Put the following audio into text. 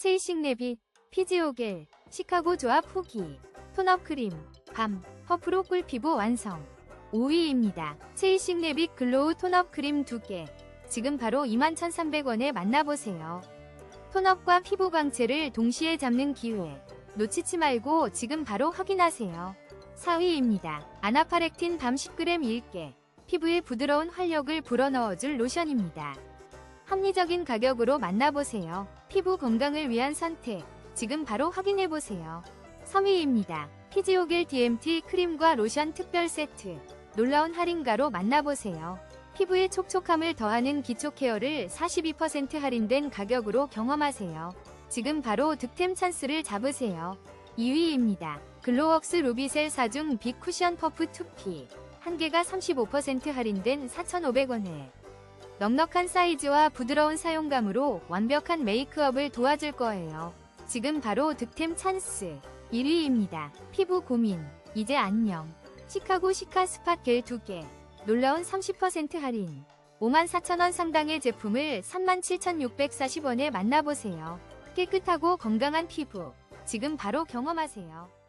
체이싱 레빗, 피지오겔, 시카고 조합 후기, 톤업 크림, 밤, 퍼프로 꿀 피부 완성. 5위입니다. 체이싱 레빗 글로우 톤업 크림 2개. 지금 바로 21,300원에 만나보세요. 톤업과 피부 광채를 동시에 잡는 기회. 놓치지 말고 지금 바로 확인하세요. 4위입니다. 아나파렉틴 밤 10g 1개. 피부에 부드러운 활력을 불어넣어줄 로션입니다. 합리적인 가격으로 만나보세요. 피부 건강을 위한 선택. 지금 바로 확인해보세요. 3위입니다. 피지오겔 DMT 크림과 로션 특별 세트. 놀라운 할인가로 만나보세요. 피부에 촉촉함을 더하는 기초 케어를 42% 할인된 가격으로 경험하세요. 지금 바로 득템 찬스를 잡으세요. 2위입니다. 글로웍스 루비셀 4중 빅 쿠션 퍼프 2P. 한 개가 35% 할인된 4,500원에 넉넉한 사이즈와 부드러운 사용감으로 완벽한 메이크업을 도와줄 거예요. 지금 바로 득템 찬스. 1위입니다. 피부 고민. 이제 안녕. 시카고 시카 스팟 겔 2개. 놀라운 30% 할인. 54,000원 상당의 제품을 37,640원에 만나보세요. 깨끗하고 건강한 피부. 지금 바로 경험하세요.